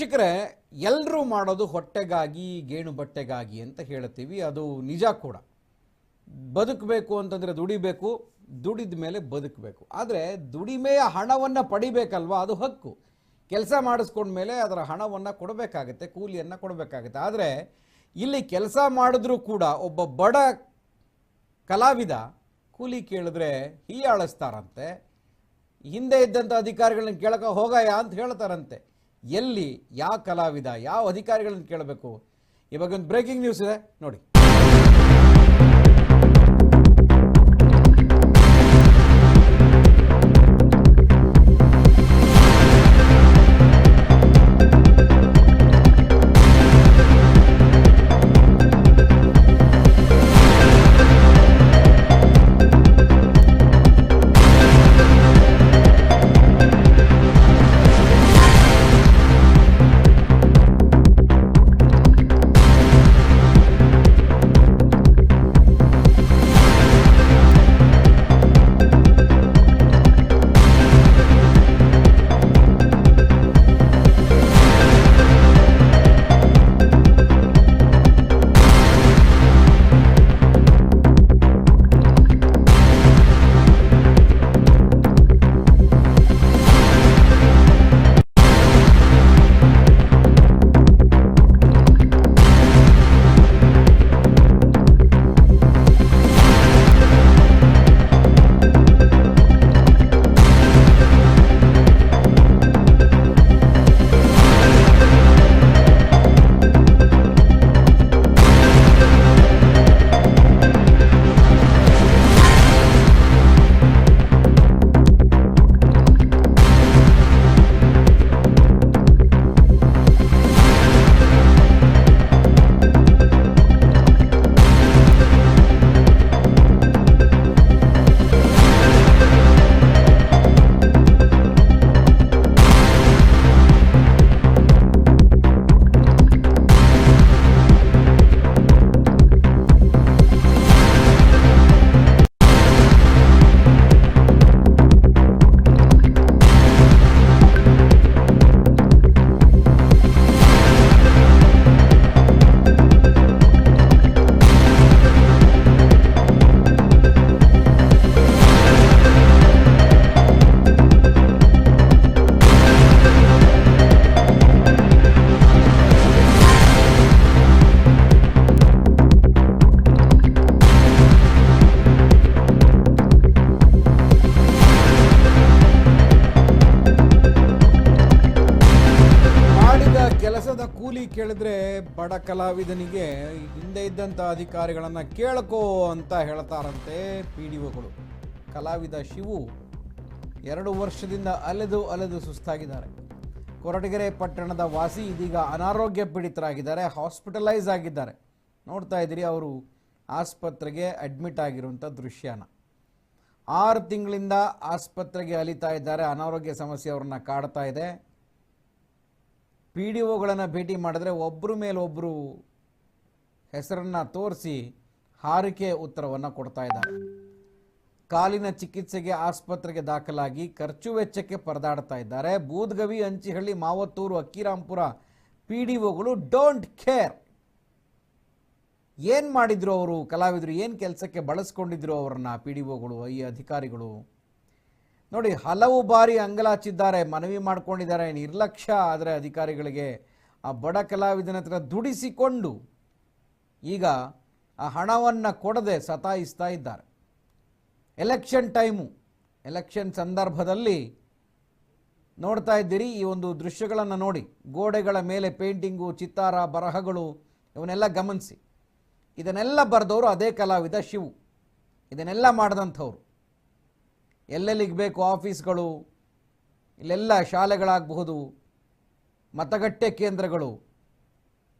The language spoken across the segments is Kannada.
ವೀಕ್ಷಕರೇ ಎಲ್ಲರೂ ಮಾಡೋದು ಹೊಟ್ಟೆಗಾಗಿ, ಗೇಣು ಬಟ್ಟೆಗಾಗಿ ಅಂತ ಹೇಳ್ತೀವಿ ಅದು ನಿಜ ಕೂಡ. ಬದುಕಬೇಕು ಅಂತಂದರೆ ದುಡಿಬೇಕು, ದುಡಿದ ಮೇಲೆ ಬದುಕಬೇಕು. ಆದರೆ ದುಡಿಮೆಯ ಹಣವನ್ನು ಪಡಿಬೇಕಲ್ವಾ? ಅದು ಹಕ್ಕು. ಕೆಲಸ ಮಾಡಿಸ್ಕೊಂಡ್ಮೇಲೆ ಅದರ ಹಣವನ್ನು ಕೊಡಬೇಕಾಗತ್ತೆ, ಕೂಲಿಯನ್ನು ಕೊಡಬೇಕಾಗತ್ತೆ. ಆದರೆ ಇಲ್ಲಿ ಕೆಲಸ ಮಾಡಿದ್ರೂ ಕೂಡ ಒಬ್ಬ ಬಡ ಕಲಾವಿದ ಕೂಲಿ ಕೇಳಿದ್ರೆ ಹೀಯಾಳಿಸ್ತಾರಂತೆ, ಹಿಂದೆ ಇದ್ದಂಥ ಅಧಿಕಾರಿಗಳನ್ನ ಕೇಳಕ ಹೋಗಯ್ಯ ಅಂತ ಹೇಳ್ತಾರಂತೆ. ಎಲ್ಲಿ ಯಾವ ಕಲಾವಿದ ಯಾವ ಅಧಿಕಾರಿಗಳನ್ನು ಕೇಳಬೇಕು? ಇವಾಗ ಒಂದು ಬ್ರೇಕಿಂಗ್ ನ್ಯೂಸ್ ಇದೆ ನೋಡಿ. ಕೆಲಸದ ಕೂಲಿ ಕೇಳಿದ್ರೆ ಬಡ ಕಲಾವಿದನಿಗೆ ಹಿಂದೆ ಇದ್ದಂಥ ಅಧಿಕಾರಿಗಳನ್ನು ಕೇಳ್ಕೋ ಅಂತ ಹೇಳ್ತಾರಂತೆ ಪಿ ಡಿ ಒಗಳು. ಕಲಾವಿದ ಶಿವು ಎರಡು ವರ್ಷದಿಂದ ಅಲೆದು ಅಲೆದು ಸುಸ್ತಾಗಿದ್ದಾರೆ. ಕೊರಟಗೆರೆ ಪಟ್ಟಣದ ವಾಸಿ ಇದೀಗ ಅನಾರೋಗ್ಯ ಪೀಡಿತರಾಗಿದ್ದಾರೆ, ಹಾಸ್ಪಿಟಲೈಸ್ ಆಗಿದ್ದಾರೆ. ನೋಡ್ತಾ ಇದ್ದೀರಿ, ಅವರು ಆಸ್ಪತ್ರೆಗೆ ಅಡ್ಮಿಟ್ ಆಗಿರುವಂಥ ದೃಶ್ಯನ. ಆರು ತಿಂಗಳಿಂದ ಆಸ್ಪತ್ರೆಗೆ ಅಲಿತಾ ಇದ್ದಾರೆ, ಅನಾರೋಗ್ಯ ಸಮಸ್ಯೆ ಅವ್ರನ್ನ ಕಾಡ್ತಾ ಇದೆ. ಪಿ ಡಿ ಒಗಳನ್ನು ಭೇಟಿ ಮಾಡಿದ್ರೆ ಒಬ್ಬರು ಮೇಲೊಬ್ಬರು ಹೆಸರನ್ನು ತೋರಿಸಿ ಹಾರಿಕೆ ಉತ್ತರವನ್ನು ಕೊಡ್ತಾ ಇದ್ದಾರೆ. ಕಾಲಿನ ಚಿಕಿತ್ಸೆಗೆ ಆಸ್ಪತ್ರೆಗೆ ದಾಖಲಾಗಿ ಖರ್ಚು ವೆಚ್ಚಕ್ಕೆ ಪರದಾಡ್ತಾ ಇದ್ದಾರೆ. ಬೂದ್ಗವಿ, ಅಂಚಿಹಳ್ಳಿ, ಮಾವತ್ತೂರು, ಅಕ್ಕಿರಾಂಪುರ ಪಿ ಡಿ ಒಗಳು ಡೋಂಟ್ ಕೇರ್ ಏನು ಮಾಡಿದ್ರು ಅವರು? ಕಲಾವಿದರು ಏನು ಕೆಲಸಕ್ಕೆ ಬಳಸ್ಕೊಂಡಿದ್ರು ಅವರನ್ನ ಪಿ ಡಿ ಒಗಳು ಈ ಅಧಿಕಾರಿಗಳು? ನೋಡಿ, ಹಲವು ಬಾರಿ ಅಂಗಲಾಚಿದ್ದಾರೆ, ಮನವಿ ಮಾಡ್ಕೊಂಡಿದ್ದಾರೆ, ನಿರ್ಲಕ್ಷ್ಯ ಆದರೆ ಅಧಿಕಾರಿಗಳಿಗೆ. ಆ ಬಡ ಕಲಾವಿದನ ಹತ್ರ ದುಡಿಸಿಕೊಂಡು ಈಗ ಆ ಹಣವನ್ನು ಕೊಡದೆ ಸತಾಯಿಸ್ತಾ ಇದ್ದಾರೆ. ಎಲೆಕ್ಷನ್ ಟೈಮು, ಎಲೆಕ್ಷನ್ ಸಂದರ್ಭದಲ್ಲಿ ನೋಡ್ತಾ ಇದ್ದೀರಿ ಈ ಒಂದು ದೃಶ್ಯಗಳನ್ನು ನೋಡಿ. ಗೋಡೆಗಳ ಮೇಲೆ ಪೇಂಟಿಂಗು, ಚಿತ್ತಾರ, ಬರಹಗಳು, ಇವನ್ನೆಲ್ಲ ಗಮನಿಸಿ. ಇದನ್ನೆಲ್ಲ ಬರೆದವರು ಅದೇ ಕಲಾವಿದ ಶಿವು. ಇದನ್ನೆಲ್ಲ ಮಾಡಿದಂಥವ್ರು. ಎಲ್ಲೆಲ್ಲಿಗೆ ಬೇಕು ಆಫೀಸ್ಗಳು, ಇಲ್ಲೆಲ್ಲ ಶಾಲೆಗಳಾಗಬಹುದು, ಮತಗಟ್ಟೆ ಕೇಂದ್ರಗಳು.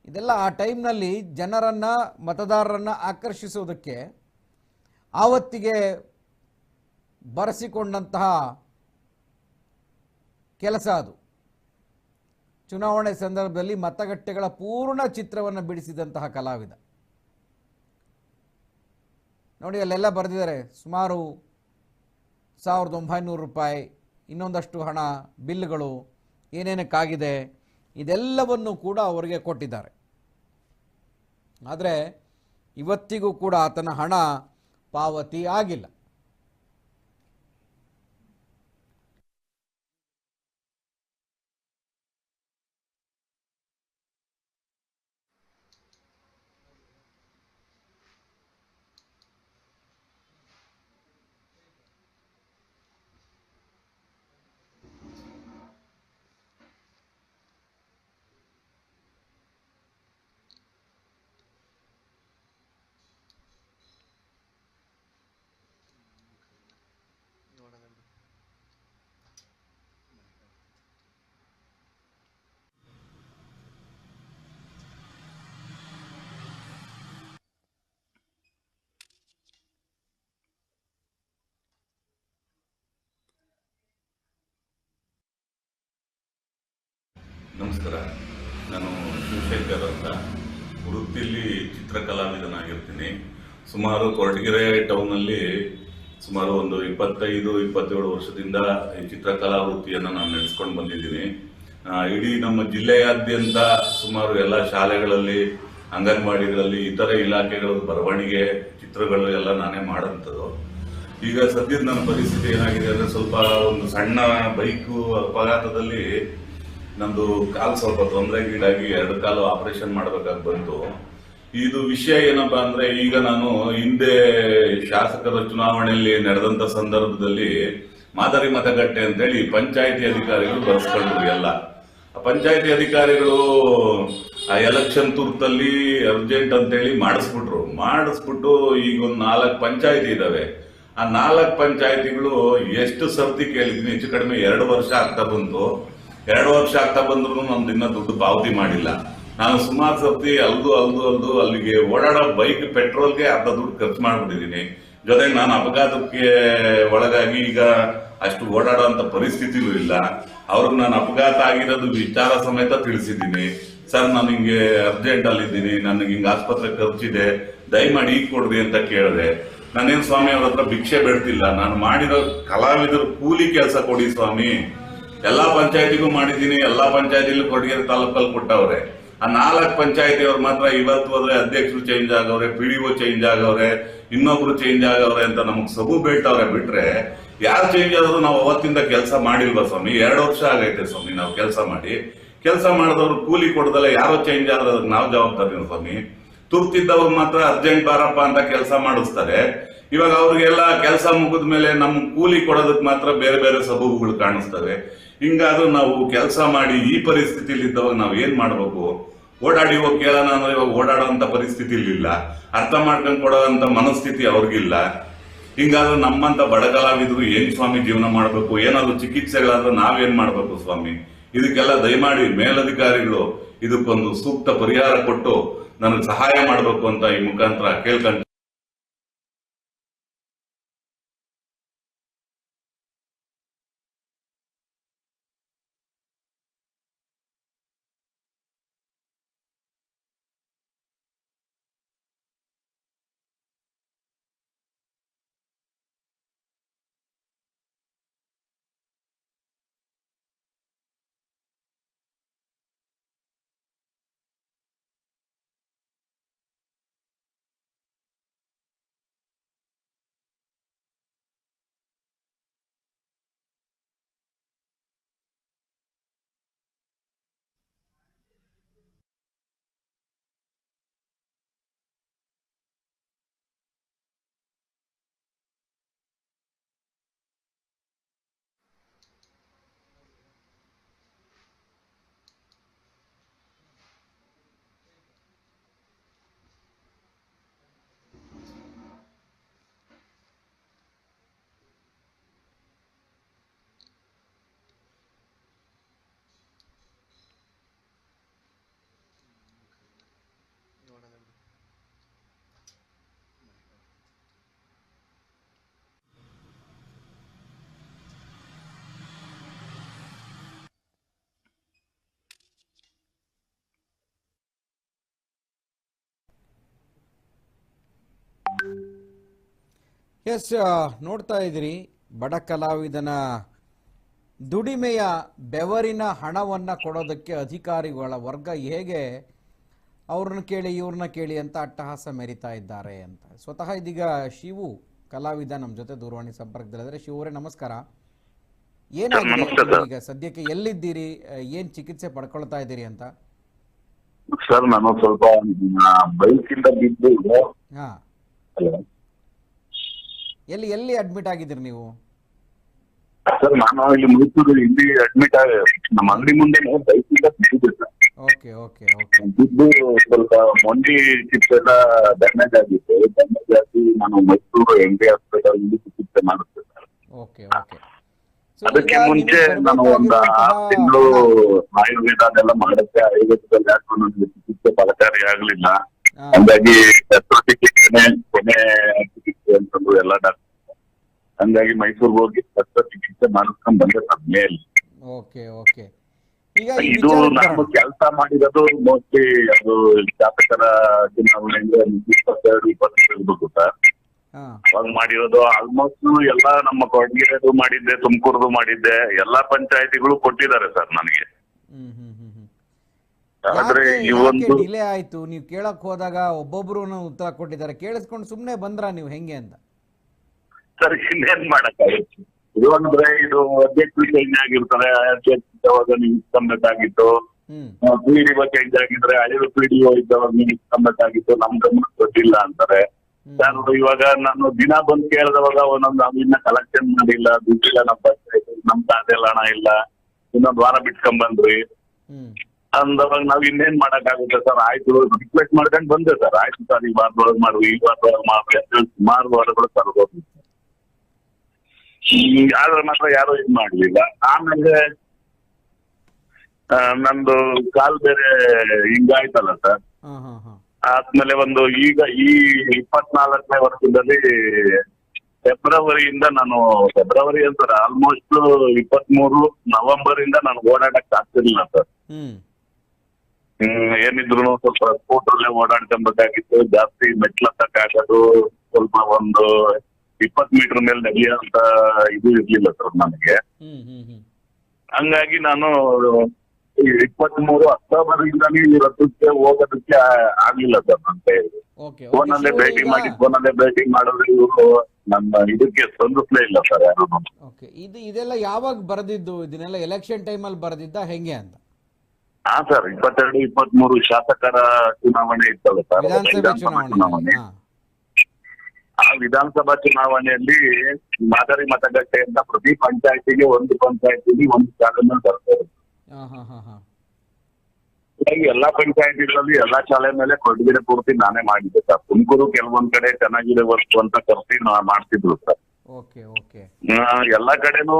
ಇದೆಲ್ಲ ಆ ಟೈಮ್ನಲ್ಲಿ ಜನರನ್ನು, ಮತದಾರರನ್ನು ಆಕರ್ಷಿಸೋದಕ್ಕೆ ಆವತ್ತಿಗೆ ಬರೆಸಿಕೊಂಡಂತಹ ಕೆಲಸ ಅದು. ಚುನಾವಣೆ ಸಂದರ್ಭದಲ್ಲಿ ಮತಗಟ್ಟೆಗಳ ಪೂರ್ಣ ಚಿತ್ರವನ್ನು ಬಿಡಿಸಿದಂತಹ ಕಲಾವಿದ. ನೋಡಿ, ಅಲ್ಲೆಲ್ಲ ಬರೆದಿದ್ದಾರೆ. ಸುಮಾರು ಸಾವಿರದ ಒಂಬೈನೂರು ರೂಪಾಯಿ, ಇನ್ನೊಂದಷ್ಟು ಹಣ, ಬಿಲ್ಗಳು ಏನೇನಕ್ಕಾಗಿದೆ, ಇದೆಲ್ಲವನ್ನು ಕೂಡ ಅವರಿಗೆ ಕೊಟ್ಟಿದ್ದಾರೆ. ಆದರೆ ಇವತ್ತಿಗೂ ಕೂಡ ಆತನ ಹಣ ಪಾವತಿ ಆಗಿಲ್ಲ. ನಮಸ್ಕಾರ. ನಾನು ಶಿವಶೇಖರ್ ಅಂತ. ವೃತ್ತಿಯಲ್ಲಿ ಚಿತ್ರಕಲಾವಿದನಾಗಿರ್ತೀನಿ. ಸುಮಾರು ಕೊರಟಗೆರೆ ಟೌನಲ್ಲಿ ಸುಮಾರು ಒಂದು ಇಪ್ಪತ್ತೈದು, ಇಪ್ಪತ್ತೇಳು ವರ್ಷದಿಂದ ಈ ಚಿತ್ರಕಲಾ ವೃತ್ತಿಯನ್ನು ನಾನು ನಡೆಸ್ಕೊಂಡು ಬಂದಿದ್ದೀನಿ. ಇಡೀ ನಮ್ಮ ಜಿಲ್ಲೆಯಾದ್ಯಂತ ಸುಮಾರು ಎಲ್ಲ ಶಾಲೆಗಳಲ್ಲಿ, ಅಂಗನವಾಡಿಗಳಲ್ಲಿ ಇತರ ಇಲಾಖೆಗಳ ಬರವಣಿಗೆ ಚಿತ್ರಗಳು ಎಲ್ಲ ನಾನೇ ಮಾಡೋಂಥದ್ದು ಈಗ ಸದ್ಯದ ನನ್ನ ಪರಿಸ್ಥಿತಿ ಏನಾಗಿದೆ ಅಂದ್ರೆ ಸ್ವಲ್ಪ ಒಂದು ಸಣ್ಣ ಬೈಕು ಅಪಘಾತದಲ್ಲಿ ನಂದು ಕಾಲು ಸ್ವಲ್ಪ ತೊಂದರೆಗೀಡಾಗಿ ಎರಡು ಕಾಲು ಆಪರೇಷನ್ ಮಾಡಬೇಕಾಗಿ ಬಂತು. ಇದು ವಿಷಯ ಏನಪ್ಪಾ ಅಂದ್ರೆ ಈಗ ನಾನು ಹಿಂದೆ ಶಾಸಕರ ಚುನಾವಣೆಯಲ್ಲಿ ನಡೆದಂತ ಸಂದರ್ಭದಲ್ಲಿ ಮಾದರಿ ಮತಗಟ್ಟೆ ಅಂತೇಳಿ ಪಂಚಾಯಿತಿ ಅಧಿಕಾರಿಗಳು ಬರ್ಸ್ಕೊಂಡ್ರು ಎಲ್ಲ. ಪಂಚಾಯತಿ ಅಧಿಕಾರಿಗಳು ಆ ಎಲೆಕ್ಷನ್ ತುರ್ತಲ್ಲಿ ಅರ್ಜೆಂಟ್ ಅಂತೇಳಿ ಮಾಡಿಸ್ಬಿಟ್ರು. ಮಾಡಿಸ್ಬಿಟ್ಟು ಈಗ ಒಂದು ನಾಲ್ಕು ಪಂಚಾಯಿತಿ ಇದಾವೆ. ಆ ನಾಲ್ಕು ಪಂಚಾಯಿತಿಗಳು ಎಷ್ಟು ಸರ್ತಿ ಕೇಳಿದ್ವಿ ಹೆಚ್ಚು ಕಡಿಮೆ ಎರಡು ವರ್ಷ ಆಗ್ತಾ ಬಂತು. ಎರಡು ವರ್ಷ ಆಗ್ತಾ ಬಂದ್ರು ನಮ್ದು ಇನ್ನ ದುಡ್ಡು ಪಾವತಿ ಮಾಡಿಲ್ಲ. ನಾನು ಸುಮಾರು ಸರ್ತಿ ಅಲ್ದು ಅಲ್ದು ಅಲ್ದು ಅಲ್ಲಿಗೆ ಓಡಾಡೋ ಬೈಕ್, ಪೆಟ್ರೋಲ್ಗೆ ಅರ್ಧ ದುಡ್ಡು ಖರ್ಚು ಮಾಡ್ಬಿಟ್ಟಿದ್ದೀನಿ. ಜೊತೆಗೆ ನಾನು ಅಪಘಾತಕ್ಕೆ ಒಳಗಾಗಿ ಈಗ ಅಷ್ಟು ಓಡಾಡೋ ಪರಿಸ್ಥಿತಿಯೂ ಇಲ್ಲ. ಅವ್ರಿಗೆ ನಾನು ಅಪಘಾತ ಆಗಿರೋದು ವಿಚಾರ ಸಮೇತ ತಿಳಿಸಿದ್ದೀನಿ. ಸರ್, ನಾನು ಹಿಂಗೆ ಅರ್ಜೆಂಟ್ ಅಲ್ಲಿದ್ದೀನಿ. ನನಗೆ ಹಿಂಗೆ ಆಸ್ಪತ್ರೆ ಖರ್ಚಿದೆ. ದಯಮಾಡಿ ಈಗ ಕೊಡ್ರಿ ಅಂತ ಕೇಳಿದೆ. ನಾನೇನು ಸ್ವಾಮಿ ಅವ್ರ ಹತ್ರ ಭಿಕ್ಷೆ ಬೇಡ್ತಿಲ್ಲ. ನಾನು ಮಾಡಿರೋ ಕಲಾವಿದರು ಕೂಲಿ ಕೆಲಸ ಕೊಡಿ ಸ್ವಾಮಿ. ಎಲ್ಲಾ ಪಂಚಾಯತಿಗೂ ಮಾಡಿದ್ದೀನಿ, ಎಲ್ಲಾ ಪಂಚಾಯತಿಲಿ ಕೊಡಗೇರಿ ತಾಲೂಕಲ್ಲಿ ಕೊಟ್ಟವ್ರೆ. ಆ ನಾಲ್ಕು ಪಂಚಾಯತಿ ಅವ್ರು ಮಾತ್ರ ಇವತ್ತು ಹೋದ್ರೆ ಅಧ್ಯಕ್ಷರು ಚೇಂಜ್ ಆಗವ್ರೆ ಪಿ ಡಿ ಚೇಂಜ್ ಆಗವ್ರೆ, ಇನ್ನೊಬ್ರು ಚೇಂಜ್ ಆಗವ್ರೆ ಅಂತ ನಮಗ್ ಸಬು ಬೀಳ್ತಾವ್ರೆ ಬಿಟ್ರೆ, ಯಾರು ಚೇಂಜ್ ಆದ್ರು ನಾವು ಅವತ್ತಿಂದ ಕೆಲಸ ಮಾಡಿಲ್ವಾ ಸ್ವಾಮಿ? ಎರಡು ವರ್ಷ ಆಗೈತೆ ಸ್ವಾಮಿ ನಾವು ಕೆಲಸ ಮಾಡಿ. ಕೆಲಸ ಮಾಡಿದವ್ರು ಕೂಲಿ ಕೊಡದಲ್ಲ, ಯಾರೋ ಚೇಂಜ್ ಆದ್ರೆ ಅದಕ್ಕೆ ನಾವು ಜವಾಬ್ದಾರಿ ಸ್ವಾಮಿ. ತುರ್ತಿದ್ದವ್ರು ಮಾತ್ರ ಅರ್ಜೆಂಟ್ ಬಾರಪ್ಪ ಅಂತ ಕೆಲಸ ಮಾಡಿಸ್ತಾರೆ. ಇವಾಗ ಅವ್ರಿಗೆಲ್ಲ ಕೆಲಸ ಮುಗಿದ ಮೇಲೆ ನಮ್ ಕೂಲಿ ಕೊಡೋದಕ್ಕೆ ಮಾತ್ರ ಬೇರೆ ಬೇರೆ ಸಬೂಬುಗಳು ಕಾಣಿಸ್ತವೆ. ಹಿಂಗಾದ್ರೂ ನಾವು ಕೆಲಸ ಮಾಡಿ ಈ ಪರಿಸ್ಥಿತಿಲಿ ಇದ್ದವಾಗ ನಾವು ಏನ್ ಮಾಡ್ಬೇಕು? ಓಡಾಡಿ ಹೋಗಿ ಕೇಳೋಣ ಅಂದ್ರೆ ಇವಾಗ ಓಡಾಡೋಂತ ಪರಿಸ್ಥಿತಿ ಇಲ್ಲ ಅರ್ಥ ಮಾಡ್ಕೊಂಡು ಕೊಡೋದಂತ ಮನಸ್ಥಿತಿ ಅವ್ರಿಗಿಲ್ಲ. ಹಿಂಗಾದ್ರೂ ನಮ್ಮಂತ ಬಡ ಕಲಾವಿದ್ರು ಏನ್ ಸ್ವಾಮಿ ಜೀವನ ಮಾಡ್ಬೇಕು? ಏನಾದ್ರು ಚಿಕಿತ್ಸೆಗಳಾದ್ರೂ ನಾವೇನ್ ಮಾಡ್ಬೇಕು ಸ್ವಾಮಿ? ಇದಕ್ಕೆಲ್ಲ ದಯಮಾಡಿ ಮೇಲಧಿಕಾರಿಗಳು ಇದಕ್ಕೊಂದು ಸೂಕ್ತ ಪರಿಹಾರ ಕೊಟ್ಟು ನನಗೆ ಸಹಾಯ ಮಾಡಬೇಕು ಅಂತ ಈ ಮುಖಾಂತರ ಕೇಳ್ಕೊಂತ ಎಸ್ ನೋಡ್ತಾ ಇದ್ದೀರಿ. ಬಡ ಕಲಾವಿದನ ದುಡಿಮೆಯ ಬೆವರಿನ ಹಣವನ್ನು ಕೊಡೋದಕ್ಕೆ ಅಧಿಕಾರಿಗಳ ವರ್ಗ ಹೇಗೆ ಅವ್ರನ್ನ ಕೇಳಿ ಇವ್ರನ್ನ ಕೇಳಿ ಅಂತ ಅಟ್ಟಹಾಸ ಮೆರಿತಾ ಇದ್ದಾರೆ ಅಂತ. ಸ್ವತಃ ಇದೀಗ ಶಿವು ಕಲಾವಿದ ನಮ್ಮ ಜೊತೆ ದೂರವಾಣಿ ಸಂಪರ್ಕದಲ್ಲಿದ್ದಾರೆ. ಶಿವರೇ ಅವರೇ ನಮಸ್ಕಾರ. ಏನಾಗಿದೆ. ಈಗ ಸದ್ಯಕ್ಕೆ ಎಲ್ಲಿದ್ದೀರಿ? ಏನ್ ಚಿಕಿತ್ಸೆ ಪಡ್ಕೊಳ್ತಾ ಇದ್ದೀರಿ ಅಂತ? ಸರ್ ನಾನು ಸ್ವಲ್ಪ ಬೈಕಿಂದ ಬಿದ್ದು ಹಾಂ. ಎಲ್ಲಿ ಎಲ್ಲಿ ಅಡ್ಮಿಟ್ ಆಗಿದ್ದೀರಿ ನೀವು? ಸರ್ ನಾನು ಇಲ್ಲಿ ಮೈಸೂರು ಇಲ್ಲಿ ಅಡ್ಮಿಟ್ ಆಗ ನಮ್ಮ ಅಂಗಡಿ ಮುಂದೆ ಬೈಕಿಂದ ಬಿದ್ದಿದ್ದೆ ಸರ್ ಓಕೆ ಓಕೆ ಓಕೆ. ಬಿದ್ದು ಸ್ವಲ್ಪ ಮೊಂಡಿ ಚಿಪ್ಸ್ ಎಲ್ಲ ಡ್ಯಾಮೇಜ್ ಆಗಿತ್ತು. ಡ್ಯಾಮೇಜ್ ಆಗಿ ನಾನು ಮೈಸೂರು ಎಂ ಬಿ ಹಾಸ್ಪಿಟಲ್ ಇಲ್ಲಿ ಚಿಕಿತ್ಸೆ ಮಾಡುತ್ತೆ ಸರ್ ಓಕೆ ಓಕೆ. ಸೊ ಅದಕ್ಕೆ ಈಗ ಮುಂಚೆ ನಿಮಗೆ ನಾನು ಒಂದು ಆರು ತಿಂಗಳು ಆಯುರ್ವೇದ ಅದೆಲ್ಲ ಮಾಡಕ್ಕೆ ಆಯುರ್ವೇದದಲ್ಲಿ ಯಾಕೋ ನನಗೆ ಚಿಕಿತ್ಸೆ ಫಲಕಾರಿ ಆಗ್ಲಿಲ್ಲ. ಹಾ, ಹಂಗಾಗಿ ಶಸ್ತ್ರ ಚಿಕಿತ್ಸೆನೆ ಕೊನೆ ಚಿಕಿತ್ಸೆ ಅಂತಂದು ಎಲ್ಲ ಡಾಕ್ಟರ್ ಹಂಗಾಗಿ ಮೈಸೂರ್ ಹೋಗಿ ಶಸ್ತ್ರ ಚಿಕಿತ್ಸೆ ಮಾಡಿಸ್ಕೊಂಡ್ ಬಂದೆ ಸರ್ ಮೇಲೆ. Okay okay. ಈಗ ಈ ಇದು ವಿಚಾರಕ್ಕೆ ನಾನು ಬರೋಣ. ಕೆಲಸ ಮಾಡಿರೋದು ಮೋಸ್ಟ್ಲಿ ಅದು ಶಾಸಕರ ಚುನಾವಣೆ ಇಪ್ಪತ್ತೆರಡು ಇಪ್ಪತ್ತೆರಡು ಹಾ. ಅವಾಗ ಮಾಡಿರೋದು ಆಲ್ಮೋಸ್ಟ್ ಎಲ್ಲಾ ನಮ್ಮ ಕೊಡಗಿರೋದು ಮಾಡಿದ್ದೆ ತುಮಕೂರ್ದು ಮಾಡಿದ್ದೆ ಎಲ್ಲಾ ಪಂಚಾಯತಿಗಳು ಕೊಟ್ಟಿದ್ದಾರೆ ಸರ್ ನನಗೆ. ಹ್ಮ್ ಹ್ಮ್ ಹ್ಮ್ ಹ್ಮ್. ಆದ್ರೆ ಈ ಒಂದು ಡಿಲೇ ಆಯ್ತು? ನೀವು ಕೇಳಕ್ ಹೋದಾಗ ಒಬ್ಬೊಬ್ರು ಉತ್ತರ ಕೊಟ್ಟಿದ್ದಾರೆ. ಕೇಳಿಸ್ಕೊಂಡು ಸುಮ್ಮನೆ ಬಂದ್ರ ನೀವು ಹೆಂಗೆ ಅಂತ? ಸರ್ ಇನ್ನೇನ್ ಮಾಡಕ್ಕಾಗುತ್ತೆ ಇದು ಅಂದ್ರೆ ಇದು ಅಧ್ಯಕ್ಷ ಚೇಂಜ್ ಆಗಿರ್ತಾರೆ ಅಧ್ಯಕ್ಷ ಪಿ ಡಿ ಪಿಡಿಒ ಚೇಂಜ್ ಆಗಿದ್ರೆ ಹಳೆಯ ಪಿಡಿಒ ಇದ್ದವಾಗ ಆಗಿತ್ತು ನಮ್ ಗಮನ ಕೊಟ್ಟಿಲ್ಲ ಅಂತಾರೆ. ಸರ್ ಇವಾಗ ನಾನು ದಿನ ಬಂದ್ ಕೇಳಿದವಾಗ ಒಂದೊಂದು ಅವಿನ ಕಲೆಕ್ಷನ್ ಮಾಡಿಲ್ಲ ದುಡ್ಡಿಲ್ಲ ನಮ್ಮ ಪಂಚಾಯತ್ ನಮ್ ಖಾತೆಲ್ಲ ಹಣ ಇಲ್ಲ ಇನ್ನೊಂದ್ ವಾರ ಬಿಟ್ಕೊಂಡ್ ಬಂದ್ರಿ ಅಂದವಾಗ ನಾವ್ ಇನ್ನೇನ್ ಮಾಡಕ್ಕಾಗುತ್ತೆ ಸರ್ ಆಯ್ತು ರಿಕ್ವೆಸ್ಟ್ ಮಾಡ್ಕೊಂಡ್ ಬಂದೆ ಸರ್ ಆಯ್ತು ಸರ್ ಈ ವಾರದೊಳಗೆ ಮಾಡ್ವಿ ಈ ವಾರದೊಳಗೆ ಮಾಡ್ವಿ ಅಂತ ಹೇಳಿ ಸುಮಾರು ವಾರಗಳು ಸರ್ ಹ್ಮ್, ಆದ್ರೆ ಮಾತ್ರ ಯಾರು ಇದ್ ಮಾಡ್ಲಿಲ್ಲ. ಆಮೇಲೆ ನಂದು ಕಾಲ್ ಬೇರೆ ಹಿಂಗಾಯ್ತಲ್ಲ ಸರ್. ಆದ್ಮೇಲೆ ಒಂದು ಈಗ ಈ ಇಪ್ಪತ್ನಾಲ್ಕನೇ ವರ್ಷದಲ್ಲಿ ಫೆಬ್ರವರಿಯಿಂದ ನಾನು ಫೆಬ್ರವರಿ ಅಂತಾರೆ ಆಲ್ಮೋಸ್ಟ್ ಇಪ್ಪತ್ಮೂರು ನವೆಂಬರ್ ಇಂದ ನಾನು ಓಡಾಡಕ್ ಆಗ್ತಿರ್ಲಿಲ್ಲ ಸರ್. ಹ್ಮ್. ಏನಿದ್ರು ಸ್ವಲ್ಪ ಸ್ಕೂಟ್ರಲ್ಲೇ ಓಡಾಡ್ಕೊಂಬೇಕಾಗಿತ್ತು. ಜಾಸ್ತಿ ಮೆಟ್ಲು ತಕ್ಕಾಗೋದು ಸ್ವಲ್ಪ ಒಂದು ಇಪ್ಪತ್ ಮೀಟರ್ ಮೇಲೆ ನಡೆಯುವಂತ ಇದು ಇರ್ಲಿಲ್ಲ ಸರ್ ನನಗೆ ಹಂಗಾಗಿ ನಾನು ಇಪ್ಪತ್ತ್ ಮೂರು ಅಕ್ಟೋಬರ್ ಇಂದಾನೇ ರಥಕ್ಕೆ ಹೋಗೋದಕ್ಕೆ ಆಗ್ಲಿಲ್ಲ ಸರ್ ನನ್ನ ಕೈಯಲ್ಲಿ. ಓಕೆ ಫೋನಲ್ಲೇ ಭೇಟಿ ಮಾಡಿ ಫೋನಲ್ಲೇ ಭೇಟಿ ಮಾಡಿದ್ರೆ ಇವರು ನನ್ನ ಇದಕ್ಕೆ ಸ್ಪಂದಿಸ್ಲೇ ಇಲ್ಲ ಸರ್ ಯಾರು ಓಕೆ ಇದು ಇದೆಲ್ಲ ಯಾವಾಗ ಬರೆದಿದ್ದು? ಇದನ್ನೆಲ್ಲ ಎಲೆಕ್ಷನ್ ಅಲ್ಲಿ ಬರೆದಿದ್ದ? ಹೆಂಗೆ ಅಂತ? ಹಾ ಸರ್ ಇಪ್ಪತ್ತೆರಡು ಇಪ್ಪತ್ಮೂರು ಶಾಸಕರ ಚುನಾವಣೆ ಇತ್ತಲ್ಲ ಸರ್ ವಿಧಾನಸಭೆ ಚುನಾವಣೆ ಆ ವಿಧಾನಸಭಾ ಚುನಾವಣೆಯಲ್ಲಿ ಮಾದರಿ ಮತಗಟ್ಟೆ ಅಂತ ಪ್ರತಿ ಪಂಚಾಯತಿಗೆ ಒಂದು ಪಂಚಾಯತಿಗೆ ಒಂದು ಶಾಲೆಯನ್ನು ತರ್ತಾರೆ. ಹೀಗಾಗಿ ಎಲ್ಲಾ ಪಂಚಾಯತಿಗಳಲ್ಲಿ ಎಲ್ಲಾ ಶಾಲೆ ಮೇಲೆ ಕೊಡುಗೆ ಪೂರ್ತಿ ನಾನೇ ಮಾಡಿದ್ದೆ ಸರ್. ತುಮಕೂರು ಕೆಲವೊಂದ್ ಕಡೆ ಚೆನ್ನಾಗಿದೆ ವಸ್ತು ಅಂತ ಕರ್ಸಿ ಮಾಡ್ತಿದ್ರು ಸರ್. ಎಲ್ಲಾ ಕಡೆನೂ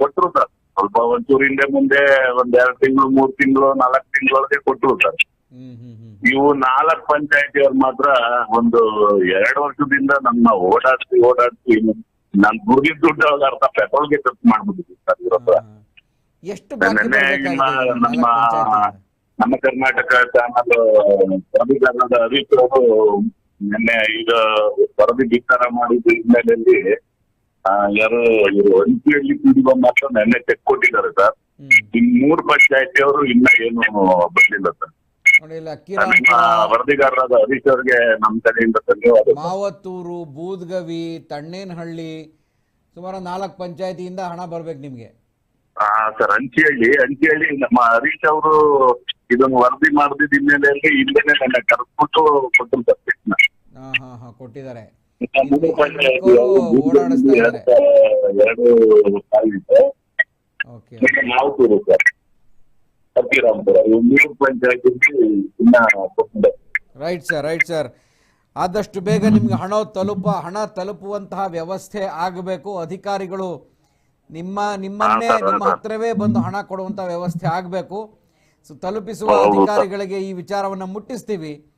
ಕೊಟ್ರು ಸರ್. ಸ್ವಲ್ಪ ಒಂಚೂರು ಹಿಂದೆ ಮುಂದೆ ಒಂದ್ ಎರಡ್ ತಿಂಗಳು ಮೂರ್ ತಿಂಗಳು ನಾಲ್ಕು ತಿಂಗಳೊಳಗೆ ಕೊಟ್ರು ಸರ್. ಇವು ನಾಲ್ಕು ಪಂಚಾಯತಿಯವ್ರು ಮಾತ್ರ ಒಂದು ಎರಡು ವರ್ಷದಿಂದ ನಮ್ಮ ಓಡಾಡ್ಸಿ ಓಡಾಡ್ಸಿ ನನ್ ದುಡ್ಡಿದ್ ದುಡ್ಡು ಅವಾಗ ಪೆಟ್ರೋಲ್ ಪೆಟ್ರೋಲ್ಗೆ ಖರ್ಚು ಮಾಡ್ಬಿಟ್ಟಿದ್ವಿ ಸರ್ ಇವರ. ಎಷ್ಟು ನೆನ್ನೆ ನಿಮ್ಮ ನಮ್ಮ ಕರ್ನಾಟಕ ಚಾನಲ್ ಪ್ರಭುಕರಣದ ಹರೀಶ್ ಅವರು ನಿನ್ನೆ ಈಗ ವರದಿ ಬಿತ್ತರ ಮಾಡಿದ ಹಿನ್ನೆಲೆಯಲ್ಲಿ ಯಾರು ಇವರು ಹಂಚಿಹಳ್ಳಿ ಪಿಡಿಒ ಮಾತ್ರ ನೆನ್ನೆ ಚೆಕ್ ಕೊಟ್ಟಿದ್ದಾರೆ ಸರ್. ಇನ್ ಮೂರ್ ಪಂಚಾಯತಿಯವರು ಇನ್ನ ಏನು ಬರ್ಲಿಲ್ಲ ಸರ್. ನೋಡಿ ಇಲ್ಲಿ ನಿಮ್ಮ ಅಕ್ಕಿರಾಂಪುರ ವರದಿಗಾರರಾದ ಹರೀಶ್ ಅವ್ರಿಗೆ ನಮ್ಮ ಕಡೆಯಿಂದ ಧನ್ಯವಾದ ಮಾವತ್ತೂರು ಬೂದ್ಗವಿ ತಣ್ಣೇನಹಳ್ಳಿ ಸುಮಾರು ನಾಲ್ಕು ಪಂಚಾಯತಿಯಿಂದ ಹಣ ಬರ್ಬೇಕು ನಿಮ್ಗೆ. ಆ ಸರ್ ಹಂಚಿಹಳ್ಳಿ ಹಂಚಿಹಳ್ಳಿ ನಮ್ಮ ಹರೀಶ್ ಅವರು ಇದನ್ನು ವರದಿ ಮಾಡಿದ ಹಿನ್ನೆಲೆಯಲ್ಲಿ ಇಲ್ಲೇನೆ ನನ್ನ ಕರೆಸ್ಬಿಟ್ಟು ಕೊಟ್ಟರು ಸರ್ ಚೆಕ್ನ. ಹಾ ಹಾ ಹಾ ಕೊಟ್ಟಿದ್ದಾರೆ. ಮೂರು ಪಂಚಾಯತಿ ಓಡಾಡಿಸ್ತಾ ಇದ್ದಾರೆ. ಎರಡು ಓಕೆ ಮಾವುತೂರು ಸರ್. ಪಂಚಾಯತಿ ಇನ್ನ ರೈಟ್ ಸರ್ ರೈಟ್ ಸರ್ ಆದಷ್ಟು ಬೇಗ ನಿಮ್ಗೆ ಹಣ ತಲುಪ ಹಣ ತಲುಪುವಂತಹ ವ್ಯವಸ್ಥೆ ಆಗಬೇಕು. ಅಧಿಕಾರಿಗಳು ನಿಮ್ಮ ನಿಮ್ಮನ್ನೇ ನಿಮ್ಮ. ಹತ್ರವೇ ಬಂದು ಹಣ ಕೊಡುವಂತಹ ವ್ಯವಸ್ಥೆ ಆಗಬೇಕು. ಸೊ ತಲುಪಿಸುವ ಅಧಿಕಾರಿಗಳಿಗೆ ಈ ವಿಚಾರವನ್ನ ಮುಟ್ಟಿಸ್ತೀವಿ.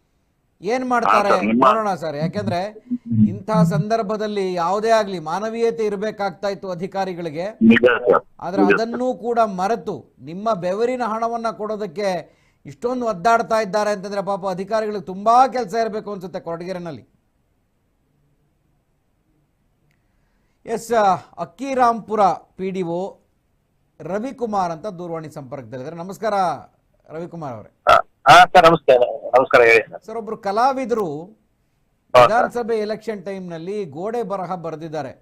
ಏನ್ ಮಾಡ್ತಾರೆ? ನೋಡೋಣ ಸರ್ ಯಾಕೆಂದ್ರೆ ಇಂತಹ ಸಂದರ್ಭದಲ್ಲಿ ಯಾವುದೇ ಆಗ್ಲಿ ಮಾನವೀಯತೆ ಇರಬೇಕಾಗ್ತಾ ಇತ್ತು ಅಧಿಕಾರಿಗಳಿಗೆ. ಆದ್ರೆ ಅದನ್ನೂ ಕೂಡ ಮರೆತು ನಿಮ್ಮ ಬೆವರಿನ ಹಣವನ್ನ ಕೊಡೋದಕ್ಕೆ ಇಷ್ಟೊಂದು ಒದ್ದಾಡ್ತಾ ಇದ್ದಾರೆ ಅಂತಂದ್ರೆ ಪಾಪ ಅಧಿಕಾರಿಗಳಿಗೆ ತುಂಬಾ ಕೆಲಸ ಇರಬೇಕು ಅನ್ಸುತ್ತೆ ಕೊರಟಗೆರೆನಲ್ಲಿ yes Akkirampura P D O Ravikumar ಅಂತ ದೂರವಾಣಿ ಸಂಪರ್ಕದಲ್ಲಿದ್ದಾರೆ. ನಮಸ್ಕಾರ ರವಿಕುಮಾರ್ ಅವರೇ. ನಮಸ್ಕಾರ ಸರ್ ಒಬ್ರು ಕಲಾವಿದರು. ವಿಧಾನಸಭೆ ಎಲೆಕ್ಷನ್ ಟೈಮ್ನಲ್ಲಿ ಗೋಡೆ ಬರಹ ಬರೆದಿದ್ದಾರೆ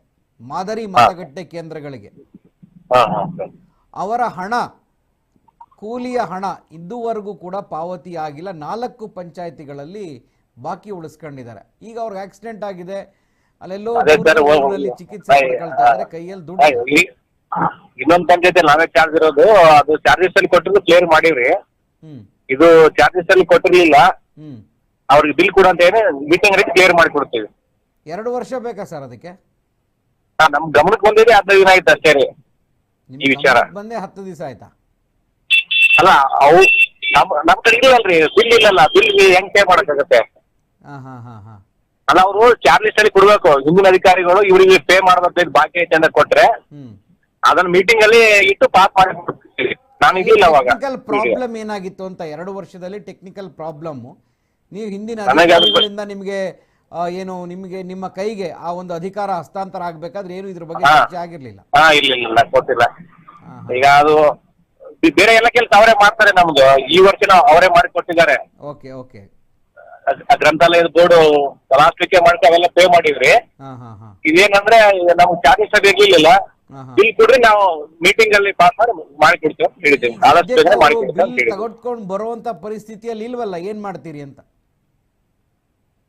ಮಾದರಿ ಮತಗಟ್ಟೆ ಕೇಂದ್ರಗಳಿಗೆ. ಅವರ ಹಣ ಕೂಲಿಯ ಹಣ ಇದುವರೆಗೂ ಕೂಡ ಪಾವತಿ ಆಗಿಲ್ಲ. ನಾಲ್ಕು ಪಂಚಾಯತಿಗಳಲ್ಲಿ ಬಾಕಿ ಉಳಿಸ್ಕೊಂಡಿದ್ದಾರೆ. ಈಗ ಅವ್ರಿಗೆ ಆಕ್ಸಿಡೆಂಟ್ ಆಗಿದೆ. ಅಲ್ಲೆಲ್ಲೋ ಚಿಕಿತ್ಸೆ ಕೈಯಲ್ಲಿ ದುಡ್ಡು ಇನ್ನೊಂದ್ ಪಂಚಾಯತಿ ನಾವೇ ಚಾರ್ಜ್ ಇರೋದು ಅದು ಚಾರ್ಜಸ್ ಅಲ್ಲಿ ಕೊಟ್ಟಿರೋದು ಕ್ಲಿಯರ್ ಮಾಡಿವ್ರಿ. ಇದು ಚಾರ್ಜಸ್ ಅಲ್ಲಿ ಕೊಟ್ಟಿರ್ಲಿಲ್ಲ. ಅವ್ರಿಗೆ ಬಿಲ್ ಕೂಡ ಅಂತ ಹೇಳಿ ಮೀಟಿಂಗ್ ರೇಟ್ ಕ್ಲಿಯರ್ ಮಾಡಿ ಕೊಡ್ತೀವಿ ಎರಡು ವರ್ಷ ಬೇಕಾ ಸರ್ ಅದಕ್ಕೆ? ಹಾ, ನಮ್ ಗಮನಕ್ಕೆ ಬಂದಿದೆ ಹದಿನೈದು ದಿನ ಆಯ್ತು ಅಷ್ಟೇ ರೀ. ನಿಮ್ ಈ ವಿಚಾರ. ಗಮನಕ್ಕೆ ಬಂದೇ ಹತ್ತು ದಿವಸ ಆಯ್ತಾ? ಅಲ್ಲ ಅವು ನಮ್ ನಮ್ ಕಡೆ ಇಲ್ಲಲ್ರಿ ಬಿಲ್ ಇಲ್ಲಲ್ಲ ಬಿಲ್ ಹೆಂಗ್ ಪೇ ಮಾಡಕ್ಕಾಗತ್ತೆ? ಹಾ ಹಾ ಹಾ ಹಾ. ಅಲ್ಲ ಅವರು ಚಾರ್ಜಸ್ ಅಲ್ಲಿ ಕೊಡ್ಬೇಕು ಹಿಂದಿನ ಅಧಿಕಾರಿಗಳು ಇವ್ರಿಗೆ ಪೇ ಮಾಡ್ಬೇಕು ಬಾಕಿ ಐತೆ ಅಂತ ಕೊಟ್ರೆ ಅದನ್ನ ಮೀಟಿಂಗ್ ಅಲ್ಲಿ ಇಟ್ಟು ಪಾಸ್ ಮಾಡಿ ಕೊಡ್ತೀವಿ. ನಾನು ಇದಿಲ್ಲ ಅವಾಗ. ಟೆಕ್ನಿಕಲ್ ಪ್ರಾಬ್ಲಮ್ ಏನಾಗಿತ್ತು ಅಂತ ಎರಡು ವರ್ಷದಲ್ಲಿ ಟೆಕ್ನಿಕಲ್ ಪ್ರಾಬ್ಲಮ್ ನೀವು ಹಿಂದಿನ ಅಧಿಕಾರಿಗಳಿಂದ ನಿಮಗೆ ಏನು ನಿಮಗೆ ನಿಮ್ಮ ಕೈಗೆ ಆ ಒಂದು ಅಧಿಕಾರ ಹಸ್ತಾಂತರ ಆಗ್ಬೇಕಾದ್ರೆ ಏನು ಇದ್ರ ಬಗ್ಗೆ. ಚರ್ಚೆ ಆಗಿರ್ಲಿಲ್ಲ? ಹಾ ಇಲ್ಲ ಇಲ್ಲ ಹಾ. ಈಗ ಅದು ಬೇರೆ ಎಲ್ಲ ಕೆಲಸ ಅವರೇ ಮಾಡ್ತಾರೆ ನಮ್ದು. ಈ ವರ್ಷ ಅವರೇ ಮಾಡಿ ಕೊಟ್ಟಿದ್ದಾರೆ. Okay okay. ಆ ಗ್ರಂಥಾಲಯದ ಬೋರ್ಡು ಲಾಸ್ಟ್ ವೀಕೆ ಮಾಡ್ತಾ ಅವೆಲ್ಲ ಪೇ ಮಾಡಿದ್ರಿ ಇದೇನಂದ್ರೆ ನಮ್ಗೆ ಚಾರ್ಜಸ್ ಅದು ಇರ್ಲಿಲ್ಲ. ಬಿಲ್ ಕೊಡ್ರಿ ನಾವು ಮೀಟಿಂಗ್ ಅಲ್ಲಿ ಪಾಸ್ ಮಾಡಿ ಮಾಡಿ ಕೊಡ್ತೀವಿ ಅಂತ ಹೇಳಿದ್ದೀವಿ. ಆದಷ್ಟು ಬೇಗ ಮಾಡಿ ಕೊಡ್ತೀವಿ ಅಂತ ಬಿಲ್ ಹೇಳಿದ್ದೀವಿ. ತಗೊಟ್ಕೊಂಡು ಬರುವಂತ ಪರಿಸ್ಥಿತಿಯಲ್ಲಿ ಇಲ್ವಲ್ಲ? ಏನ್ ಮಾಡ್ತೀರಿ ಅಂತ?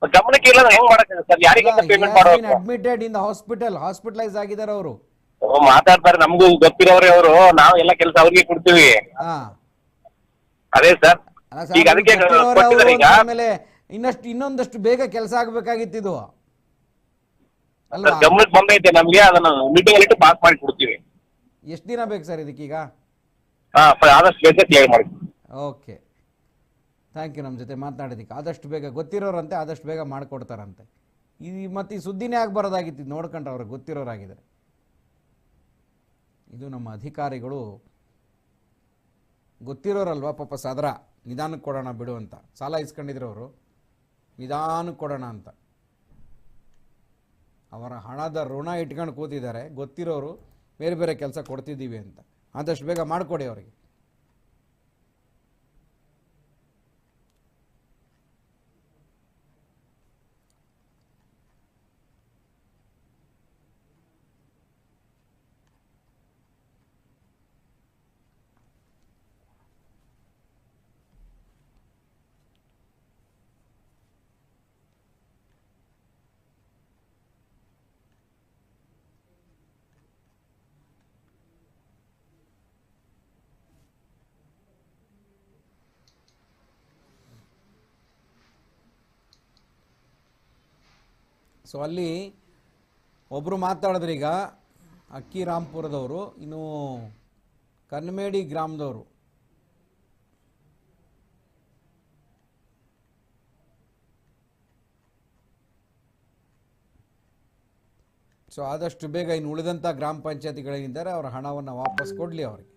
ಗಮನಕ್ಕೆ ಇಲ್ಲ ಹೆಂಗ್ ಮಾಡಕ್ಕೆ ಸರ್? ಯಾರಿಗಿಂತ ಪೇಮೆಂಟ್ ಮಾಡಬೇಕು ಅಡ್ಮಿಟೆಡ್ ಇನ್ ಹಾಸ್ಪಿಟಲ್ ಹಾಸ್ಪಿಟಲೈಸ್ ಆಗಿದ್ದಾರೆ ಅವರು. ಮಾತಾಡ್ತಾರೆ. ನಮಗೂ ಗೊತ್ತಿರೋರೇ ಅವರು. ನಾವು ಎಲ್ಲ ಕೆಲಸ ಅವ್ರಿಗೆ ಕೊಡ್ತೀವಿ. ಅದೇ ಸರ್. ಈಗ ಅದಕ್ಕೆ ಕೊಟ್ಟಿದ್ದಾರೆ ಈಗ. ಅಂದ್ಮೇಲೆ ಇನ್ನಷ್ಟು ಇನ್ನೊಂದಷ್ಟು ಬೇಗ ಕೆಲಸ ಆಗ್ಬೇಕಾಗಿತ್ತು ಇದು. ಗಮನಕ್ಕೆ ಬಂದೈತೆ ನಮ್ಗೆ. ಅದನ್ನ ಮೀಟಿಂಗ್ ಅಲ್ಲಿ ಪಾಸ್ ಮಾಡಿ ಕೊಡ್ತೀವಿ. ಎಷ್ಟು ದಿನ ಬೇಕು ಸರ್ ಇದಕ್ಕೀಗ? ಹಾ ಆದಷ್ಟು ಬೇಗ ಕ್ಲಿಯರ್ ಮಾಡಿ. ಓಕೆ. ಥ್ಯಾಂಕ್ ಯು ನಮ್ಮ ಜೊತೆ ಮಾತನಾಡಿದ್ದಕ್ಕೆ. ಆದಷ್ಟು ಬೇಗ ಗೊತ್ತಿರೋರಂತೆ, ಆದಷ್ಟು ಬೇಗ ಮಾಡಿಕೊಡ್ತಾರಂತೆ. ಈ ಮತ್ತು ಈ ಸುದ್ದಿನೇ ಆಗಬಾರ್ದಾಗಿತ್ತು, ಇದು ನೋಡ್ಕೊಂಡ್ರೆ ಅವ್ರಿಗೆ ಗೊತ್ತಿರೋರಾಗಿದ್ದಾರೆ. ಇದು ನಮ್ಮ ಅಧಿಕಾರಿಗಳು ಗೊತ್ತಿರೋರಲ್ವ, ಪಾಪ ಸದರ? ನಿಧಾನಕ್ಕೆ ಕೊಡೋಣ ಬಿಡು ಅಂತ. ಸಾಲ ಇಸ್ಕೊಂಡಿದ್ರು ಅವರು. ನಿಧಾನಕ್ಕೆ ಕೊಡೋಣ ಅಂತ. ಅವರ ಹಣದ ಋಣ ಇಟ್ಕೊಂಡು ಕೂತಿದ್ದಾರೆ. ಗೊತ್ತಿರೋರು ಬೇರೆ ಬೇರೆ ಕೆಲಸ ಕೊಡ್ತಿದ್ದೀವಿ ಅಂತ. ಆದಷ್ಟು ಬೇಗ ಮಾಡಿಕೊಡಿ ಅವರಿಗೆ. ಸೊ ಅಲ್ಲಿ ಒಬ್ಬರು ಮಾತಾಡಿದ್ರೆ ಈಗ, ಅಕ್ಕಿ ರಾಮ್ಪುರದವರು, ಇನ್ನು ಕನ್ಮೇಡಿ ಗ್ರಾಮದವರು. ಸೊ ಆದಷ್ಟು ಬೇಗ ಇನ್ನು ಉಳಿದಂಥ ಗ್ರಾಮ ಪಂಚಾಯತಿಗಳೇನಿದ್ದಾರೆ ಅವರ ಹಣವನ್ನು ವಾಪಸ್ ಕೊಡಲಿ ಅವರಿಗೆ.